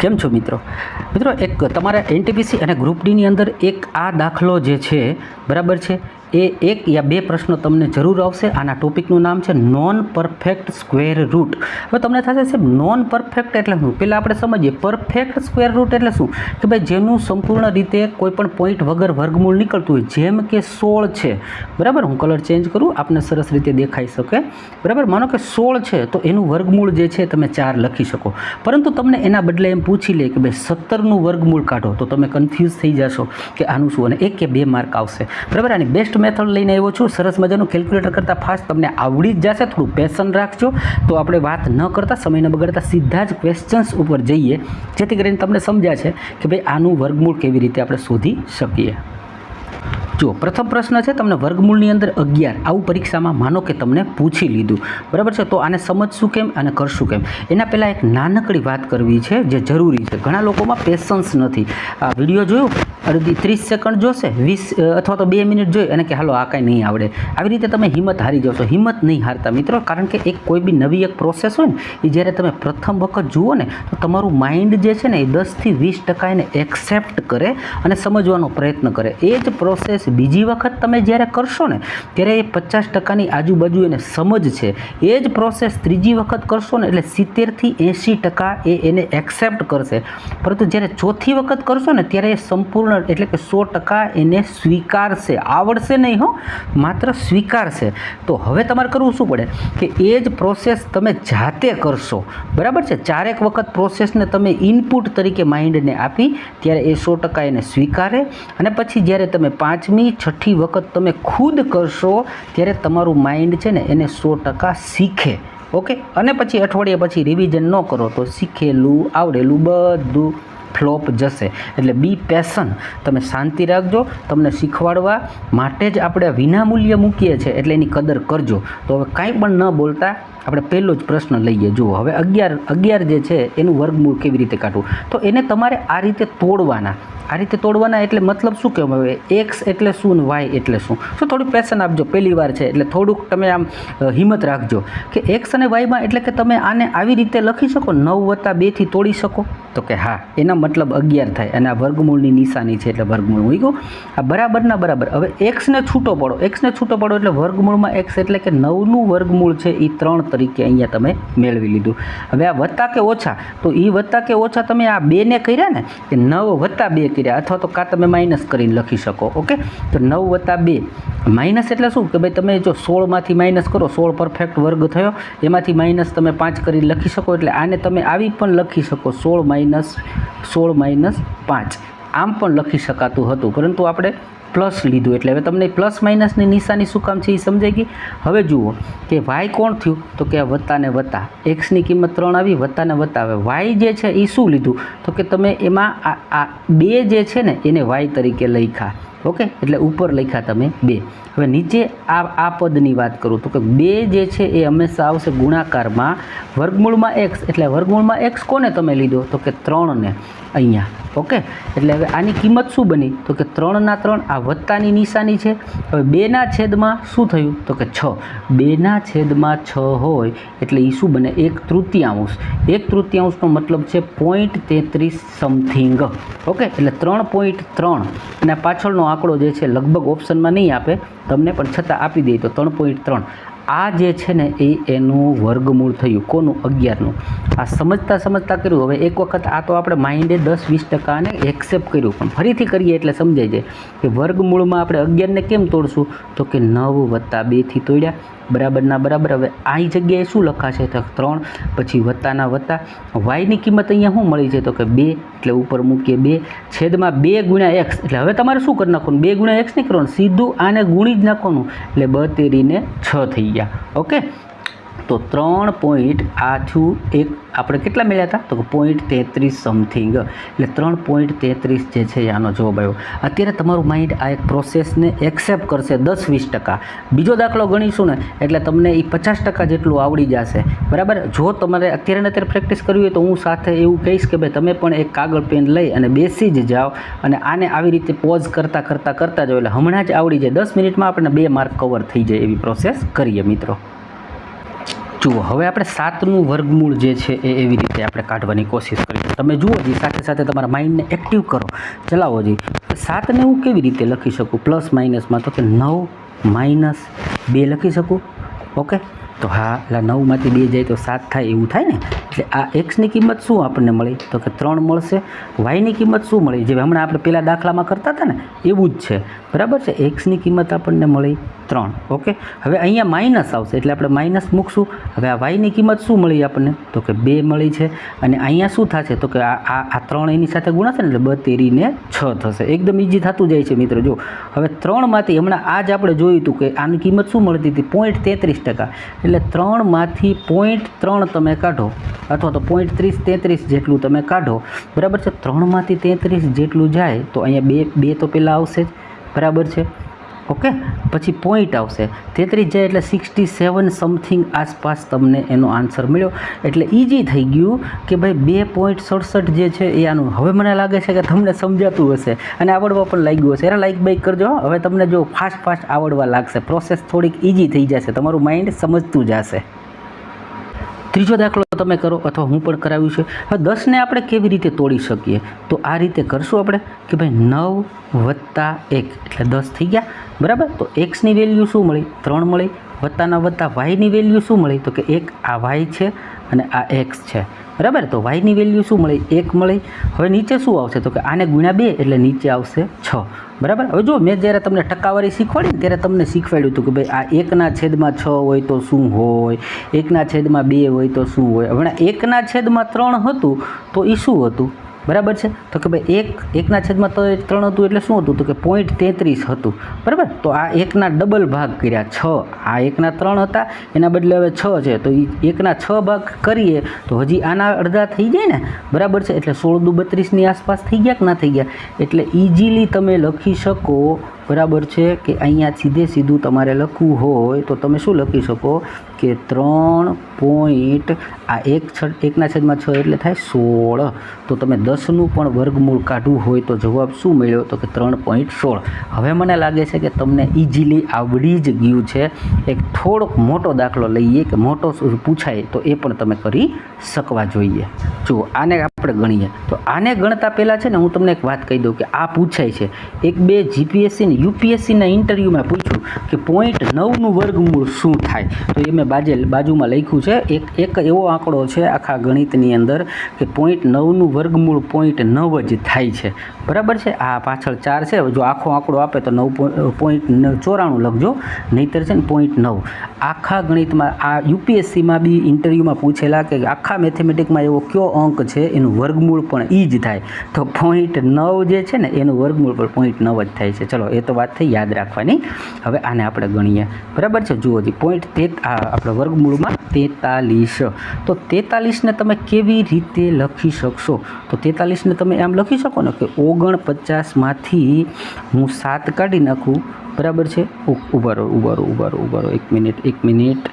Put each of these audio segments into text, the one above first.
કેમ છો મિત્રો? મિત્રો, એક તમારા એનટીપીસી અને ગ્રુપ ડીની અંદર એક આ દાખલો જે છે, બરાબર છે? એ એક યા બે પ્રશ્નો તમને જરૂર આવશે. આના ટોપિકનું નામ છે નોન પરફેક્ટ સ્ક્વેર રૂટ હવે તમને થશે સાહેબ નોન પરફેક્ટ એટલે શું? પહેલાં આપણે સમજીએ પરફેક્ટ સ્ક્વેર રૂટ એટલે શું? કે ભાઈ જેનું સંપૂર્ણ રીતે કોઈપણ પોઈન્ટ વગર વર્ગમૂળ નીકળતું હોય, જેમ કે સોળ છે. બરાબર? હું કલર ચેન્જ કરું, આપને સરસ રીતે દેખાઈ શકે. બરાબર? માનો કે સોળ છે, તો એનું વર્ગમૂળ જે છે, તમે ચાર લખી શકો. પરંતુ તમને એના બદલે એમ પૂછી લે કે ભાઈ સત્તરનું વર્ગમૂળ કાઢો, તો તમે કન્ફ્યુઝ થઈ જશો કે આનું શું અને એક કે બે માર્ક આવશે. બરાબર? આની બેસ્ટ મેથડ લઈને આવ્યો છું. સરસ મજાનું કેલ્ક્યુલેટર કરતાં ફાસ્ટ તમને આવડી જ જશે. થોડું પેશન રાખજો. તો આપણે વાત ન કરતાં, સમય ન બગાડતા સીધા જ ક્વેશ્ચન્સ ઉપર જઈએ. જેથી કરીને તમને સમજ્યા છે કે ભાઈ આનું વર્ગમૂળ કેવી રીતે આપણે શોધી શકીએ. જુઓ પ્રથમ પ્રશ્ન છે, તમને વર્ગમૂળની અંદર અગિયાર. આવું પરીક્ષામાં માનો કે તમને પૂછી લીધું. બરાબર છે? તો આને સમજશું કેમ અને કરશું કેમ? એના પહેલાં એક નાનકડી વાત કરવી છે, જે જરૂરી છે. ઘણા લોકોમાં પેશન્સ નથી. આ વીડિયો જોયું? અડધી ત્રીસ સેકન્ડ જોશે, વીસ અથવા તો બે મિનિટ જોઈ અને કે હાલો, આ કાંઈ નહીં આવડે. આવી રીતે તમે હિંમત હારી છો હિંમત નહીં હારતા મિત્રો, કારણ કે એક કોઈ બી નવી એક પ્રોસેસ હોય ને, એ જ્યારે તમે પ્રથમ વખત જુઓ ને, તો તમારું માઇન્ડ જે છે ને, એ દસથી વીસ ટકા એને એક્સેપ્ટ કરે અને સમજવાનો પ્રયત્ન કરે. એ જ પ્રોસેસ બીજી વખત તમે જ્યારે કરશો ને, ત્યારે એ પચાસ ટકાની આજુબાજુ એને સમજ છે. એ જ પ્રોસેસ ત્રીજી વખત કરશો ને, એટલે સિત્તેરથી એંશી ટકા એ એને એક્સેપ્ટ કરશે. પરંતુ જ્યારે ચોથી વખત કરશો ને, ત્યારે એ સંપૂર્ણ, એટલે કે સો ટકા એને સ્વીકારશે. આવડશે નહીં હો, માત્ર સ્વીકારશે. તો હવે તમારે કરવું શું પડે? કે એ જ પ્રોસેસ તમે જાતે કરશો. બરાબર છે? ચારેક વખત પ્રોસેસને તમે ઇનપુટ તરીકે માઇન્ડને આપી, ત્યારે એ સો ટકા એને સ્વીકારે. અને પછી જ્યારે તમે પાંચમી છઠ્ઠી વખત તમે ખુદ કરશો, ત્યારે તમારું માઇન્ડ છે ને એને સો ટકા શીખે. ઓકે અને પછી અઠવાડિયા પછી રિવિઝન ન કરો તો શીખેલું, આવડેલું બધું ફ્લોપ જશે. એટલે બી પેશન તમે શાંતિ રાખજો. તમને શીખવાડવા માટે જ આપણે વિનામૂલ્ય મૂકીએ છીએ. એટલે એની કદર કરજો. તો હવે કાંઈ પણ ન બોલતા આપણે પહેલો જ પ્રશ્ન લઈએ, જુઓ, હવે અગિયાર અગિયાર જે છે એનું વર્ગમૂળ કેવી રીતે કાઢવું? તો એને તમારે આ રીતે તોડવાના. આ રીતે તોડવાના એટલે મતલબ શું કહેવાય? હવે એક્સ એટલે શું ને વાય એટલે શું? શું થોડું પેશન આપજો, પહેલી વાર છે, એટલે થોડુંક તમે આમ હિંમત રાખજો કે એક્સ અને વાયમાં એટલે કે તમે આને આવી રીતે લખી શકો? નવ વત્તા બેથી તોડી શકો? તો કે હા, એના મતલબ અગિયાર થાય. અને આ વર્ગમૂળની નિશાની છે એટલે વર્ગમૂળ હોય ગયું. આ બરાબરના બરાબર. હવે એક્સને છૂટો પડો. એક્સને છૂટો પડો એટલે વર્ગમૂળમાં એક્સ એટલે કે નવનું વર્ગમૂળ છે એ ત્રણ તરીકે અહીંયા તમે મેળવી લીધું. હવે આ વત્તા કે ઓછા? તો એ વત્તા કે ઓછા તમે આ બેને કર્યા ને કે નવ વત્તા બે કર્યા, અથવા તો કાં તમે માઇનસ કરીને લખી શકો, ઓકે? તો નવ વત્તા બે. માઇનસ એટલે શું? કે ભાઈ તમે જો સોળમાંથી માઇનસ કરો, સોળ પરફેક્ટ વર્ગ થયો, એમાંથી માઇનસ તમે પાંચ કરીને લખી શકો, એટલે આને તમે આવી પણ લખી શકો, સોળ માઇનસ સોળ માઇનસ પાંચ. આમ પણ લખી શકાતું હતું. પરંતુ આપણે પ્લસ લીધું. એટલે હવે તમને પ્લસ માઇનસની નિશાની શું કામ છે એ સમજાઈ ગઈ? હવે જુઓ કે વાય કોણ થયું? તો કે વત્તા ને વત્તા. એક્સની કિંમત ત્રણ આવી, વત્તા ને વત્તા. હવે વાય જે છે એ શું લીધું? તો કે તમે એમાં આ બે જે છે ને, એને વાય તરીકે લખ્યા. ઓકે? એટલે ઉપર લખ્યા તમે બે. હવે નીચે આ આ પદની વાત કરું તો કે બે જે છે એ હંમેશા આવશે ગુણાકારમાં વર્ગમૂળમાં એક્સ એટલે વર્ગમૂળમાં એક્સ કોને તમે લીધો? તો કે ત્રણને અહીંયા. ઓકે? એટલે હવે આની કિંમત શું બની? તો કે ત્રણના ત્રણ આ વત્તાની નિશાની છે. હવે બેના છેદમાં શું થયું? તો કે છ. બેના છેદમાં છ હોય એટલે એ શું બને? એક તૃતીયાંશ. એક તૃતીયાંશનો મતલબ છે પોઈન્ટ તેત્રીસ સમથિંગ ઓકે? એટલે ત્રણ પોઈન્ટ ત્રણ. અને પાછળનો આંકડો જે છે લગભગ ઓપ્શનમાં નહીં આપે. તમને પણ છતાં આપી દે તો ત્રણ પોઈન્ટ ત્રણ. આ જે છે ને, એ એનું વર્ગમૂળ થયું. કોનું? અગિયારનું. આ સમજતા સમજતા કર્યું. હવે એક વખત આ તો આપણે માઇન્ડે દસ વીસ ટકાને એક્સેપ્ટ કર્યું પણ. ફરીથી કરીએ એટલે સમજાય જાય કે વર્ગમૂળમાં આપણે અગિયારને કેમ તોડશું? તો કે નવ વત્તા બેથી તોડ્યા. બરાબરના બરાબર, હવે આ જગ્યાએ શું લખાશે? તો ત્રણ, પછી વત્તાના વત્તા. વાયની કિંમત અહીંયા શું મળી છે? તો કે બે, એટલે ઉપર મૂકીએ બે. છેદમાં બે ગુણ્યા એક્સ, એટલે હવે તમારે શું કરી નાખવાનું? બે ગુણ્યા એક્સ નહીં કરવાનું. સીધું આને ગુણી જ નાખવાનું. એટલે બતેરીને છ થઈ ગયા. ઓકે? તો ત્રણ પોઈન્ટ આ છું એક આપણે કેટલા મળ્યા હતા? તો પોઈન્ટ તેત્રીસ સમથિંગ એટલે ત્રણ પોઈન્ટ તેત્રીસ જે છે આનો જવાબ આવ્યો. અત્યારે તમારું માઇન્ડ આ એક પ્રોસેસને એક્સેપ્ટ કરશે દસ વીસ ટકા. બીજો દાખલો ગણીશું ને, એટલે તમને એ પચાસ ટકા જેટલું આવડી જશે. બરાબર? જો તમારે અત્યારે અત્યારે પ્રેક્ટિસ કરવી હોય તો હું સાથે એવું કહીશ કે ભાઈ તમે પણ એક કાગળ પેન લઈ અને બેસી જ જાઓ અને આને આવી રીતે પોઝ કરતાં કરતાં કરતાં જાઓ. એટલે હમણાં જ આવડી જાય. દસ મિનિટમાં આપણને બે માર્ક કવર થઈ જાય એવી પ્રોસેસ કરીએ મિત્રો. જુઓ, હવે આપણે સાતનું વર્ગમૂળ જે છે એ એવી રીતે આપણે કાઢવાની કોશિશ કરીશું તમે જુઓ જી, સાથે સાથે તમારા માઇન્ડને એક્ટિવ કરો. ચલાવો જી. સાતને હું કેવી રીતે લખી શકું? પ્લસ માઇનસમાં તો કે નવ માઇનસ બે લખી શકું? ઓકે? તો હા એટલે નવમાંથી બે જાય તો સાત થાય એવું થાય ને? એટલે આ એક્સની કિંમત શું આપણને મળી? તો કે ત્રણ મળશે. વાયની કિંમત શું મળી? જે હમણાં આપણે પહેલાં દાખલામાં કરતા હતા ને, એવું જ છે. બરાબર છે? એક્સની કિંમત આપણને મળી ત્રણ. ઓકે? હવે અહીંયા માઇનસ આવશે, એટલે આપણે માઇનસ મૂકશું. હવે આ વાયની કિંમત શું મળી આપણને? તો કે બે મળી છે. અને અહીંયા શું થશે? તો કે આ આ ત્રણ એની સાથે ગુણાશે ને, એટલે બ તેરીને છ થશે. એકદમ ઇઝી થતું જાય છે મિત્રો જો હવે ત્રણમાંથી હમણાં આ જ આપણે જોયું હતું કે આની કિંમત શું મળતી હતી? પોઈન્ટ તેત્રીસ ટકા. એટલે ત્રણમાંથી પોઈન્ટ ત્રણ તમે કાઢો અથવા તો પોઈન્ટ ત્રીસ તેત્રીસ જેટલું તમે કાઢો. બરાબર છે? ત્રણમાંથી તેત્રીસ જેટલું જાય તો અહીંયા બે બે તો પહેલાં આવશે જ. બરાબર છે? ઓકે? પછી પોઈન્ટ આવશે. તેત્રીસ જાય એટલે સિક્સટી સેવન સમથિંગ આસપાસ તમને એનો આન્સર મળ્યો. એટલે ઇઝી થઈ ગયું કે ભાઈ બે પોઈન્ટ સડસઠ જે છે એ આનું હવે મને લાગે છે કે તમને સમજાતું હશે અને આવડવા પણ લાગ્યું હશે. એને લાઈક બાઈક કરજો હવે તમને જો ફાસ્ટ ફાસ્ટ આવડવા લાગશે. પ્રોસેસ થોડીક ઇઝી થઈ જશે. તમારું માઇન્ડ સમજતું જશે. ત્રીજો દાખલો તમે કરો અથવા હું પણ કરાવ્યું છે. હવે દસને આપણે કેવી રીતે તોડી શકીએ? તો આ રીતે કરશું આપણે કે ભાઈ નવ વત્તા એક, એટલે દસ થઈ ગયા. બરાબર? તો એક્સની વેલ્યુ શું મળી? ત્રણ મળી. વત્તાના વત્તા વાયની વેલ્યુ શું મળી? તો કે એક આ વાય છે અને આ એક્સ છે. બરાબર? તો વાયની વેલ્યુ શું મળે? એક મળે. હવે નીચે શું આવશે? તો કે આને ગુણ્યા બે એટલે નીચે આવશે છ. બરાબર? હવે જો મેં જ્યારે તમને ટકાવારી શીખવાડી ત્યારે તમને શીખવાડ્યું હતું કે ભાઈ આ એકના છેદમાં છ હોય તો શું હોય? એકના છેદમાં બે હોય તો શું હોય? હમણાં એકના છેદમાં ત્રણ હતું તો એ શું હતું? બરાબર છે? તો કે ભાઈ એક, એકના છેદમાં તો ત્રણ હતું એટલે શું હતું? તો કે પોઈન્ટ તેત્રીસ હતું. બરાબર? તો આ એકના ડબલ ભાગ કર્યા, છ. આ એકના ત્રણ હતા, એના બદલે હવે છ છે. તો એ એકના છ ભાગ કરીએ, તો હજી આના અડધા થઈ જાય ને? બરાબર છે? એટલે સોળ દુ બત્રીસની આસપાસ થઈ ગયા કે ના થઈ ગયા? એટલે ઇઝીલી તમે લખી શકો બરાબર છે કે અહીંયા સીધે સીધું તમારે લખવું હોય તો તમે શું લખી શકો? કે ત્રણ પોઈન્ટ આ એક છ એકના છેદમાં છ એટલે થાય સોળ. તો તમે દસનું પણ વર્ગમૂળ કાઢવું હોય તો જવાબ શું મળ્યો? તો કે ત્રણ પોઈન્ટ સોળ. હવે મને લાગે છે કે તમને ઇઝીલી આવડી જ ગયું છે. એક થોડોક મોટો દાખલો લઈએ કે મોટો પૂછાય તો એ પણ તમે કરી શકવા જોઈએ. જો આને આપણે ગણીએ. તો આને ગણતા પહેલાં છે ને હું તમને એક વાત કહી દઉં કે આ પૂછાય છે. એક બે જીપીએસસી ને યુપીએસસીના ઇન્ટરવ્યૂમાં પૂછ્યું કે પોઈન્ટ નવનું વર્ગમૂળ શું થાય? તો એ મેં બાજે બાજુમાં લખ્યું છે, એક એક એવો આંકડો છે આખા ગણિતની અંદર કે પોઈન્ટ નવનું વર્ગમૂળ પોઈન્ટ નવ જ થાય છે. બરાબર છે? આ પાછળ ચાર છે, જો આખો આંકડો આપે તો નવ પોઈન્ટ ચોરાણું લખજો, નહીતર છે ને પોઈન્ટ નવ. આખા ગણિતમાં, આ યુપીએસસીમાં બી ઇન્ટરવ્યૂમાં પૂછેલા કે આખા મેથેમેટિકમાં એવો કયો અંક છે, એનું વર્ગમૂળ પણ એ જ થાય. તો પોઈન્ટ નવ જે છે ને, એનું વર્ગમૂળ પણ પોઈન્ટ નવ જ થાય છે. ચલો, એ તો વાત થઈ, યાદ રાખવાની. હવે આને આપણે ગણીએ. બરાબર છે? જુઓ જી પોઈન્ટ તે આપણે વર્ગમૂળમાં તેતાલીસ. તો તેતાલીસને તમે કેવી રીતે લખી શકશો? તો તેતાલીસને તમે એમ લખી શકો ને કે ઓગણપચાસમાંથી હું સાત કાઢી નાખું બરાબર છે? ઉભારો ઉભારો ઉભારો ઉભારો એક મિનિટ એક મિનિટ.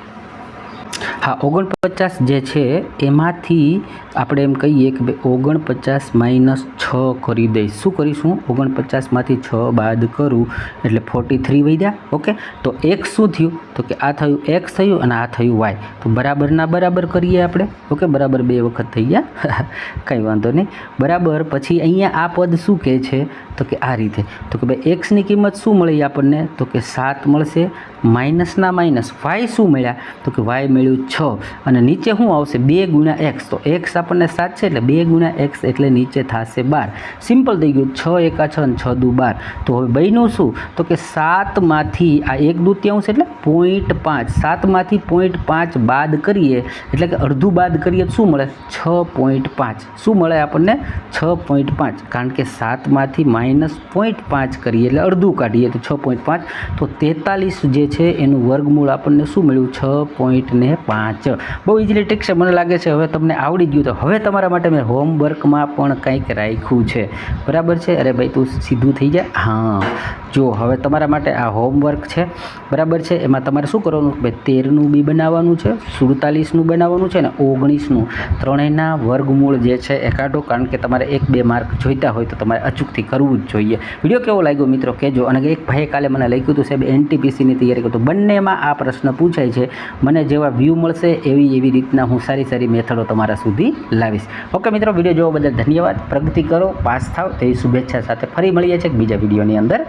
હા ઓગણપચાસ જે છે, એમાંથી આપણે એમ કહીએ કે ભાઈ ઓગણપચાસ માઇનસ છ કરી દઈશ. શું કરીશું? ઓગણપચાસમાંથી છ બાદ કરું, એટલે ફોર્ટી થ્રી વધ્યા ઓકે? તો એક્સ શું થયું? તો કે આ થયું એક્સ થયું અને આ થયું વાય. તો બરાબરના બરાબર કરીએ આપણે. ઓકે? બરાબર બે વખત થઈ ગયા. કંઈ વાંધો નહીં. બરાબર. પછી અહીંયા આ પદ શું કહે છે? તો કે આ રીતે. તો કે ભાઈ એક્સની કિંમત શું મળી આપણને? તો કે સાત મળશે. માઇનસના માઇનસ વાય શું મળ્યા? તો કે વાય મળ્યું છ. અને નીચે શું આવશે? બે ગુણ્યા એક્સ. તો એક્સ આપણને સાત છે એટલે બે ગુણ્યા એક્સ એટલે નીચે થશે બાર. સિમ્પલ થઈ ગયું. છ એકા છ અને છ દુ બાર. તો હવે બન્યું શું? તો કે સાતમાંથી આ એક દૂત્યાંશ એટલે પોઈન્ટ પાંચ. સાતમાંથી પોઈન્ટ પાંચ બાદ કરીએ એટલે કે અડધું બાદ કરીએ તો શું મળે? છ પોઈન્ટ પાંચ. શું મળે આપણને? છ પોઈન્ટ પાંચ. કારણ કે સાતમાંથી માઇનસ પોઈન્ટ પાંચ કરીએ એટલે અડધું કાઢીએ તો છ પોઈન્ટ પાંચ. તો તેતાલીસ જે છે, એનું વર્ગમૂળ આપણને શું મળ્યું? છ પોઈન્ટ ને પાંચ. બહુ ઇઝીલી ટ્રીક છે, મને લાગે છે હવે તમને આવડી ગયું, તો હવે તમારા માટે મેં હોમવર્કમાં પણ કંઈક રાખ્યું છે. બરાબર છે? અરે ભાઈ, તું સીધું થઈ જાય હા. જો હવે તમારા માટે આ હોમવર્ક છે, બરાબર છે? એમાં તમારે શું કરવાનું? ભાઈ તેરનું બી બનાવવાનું છે, સુડતાલીસનું બનાવવાનું છે ને ઓગણીસનું. ત્રણેયના વર્ગમૂળ જે છે એ કાઢો, કારણ કે તમારે એક બે માર્ક જોઈતા હોય તો તમારે અચૂકથી કરવું જ જોઈએ. વીડિયો કેવો લાગ્યો મિત્રો? કહેજો. અને એક ભાઈએ કાલે મને લખ્યું હતું, સાહેબ એનટીપીસીની તૈયારી કરતો બંનેમાં આ પ્રશ્ન પૂછાય છે, મને જેવા વ્યૂ મળશે એવી એવી રીતના હું સારી સારી મેથડો તમારા સુધી લાવીશ. ઓકે મિત્રો, વીડિયો જોવા બદલ ધન્યવાદ. પ્રગતિ કરો, પાસ થાવ. તેવી શુભેચ્છા સાથે ફરી મળીએ છીએ બીજા વિડીયોની અંદર.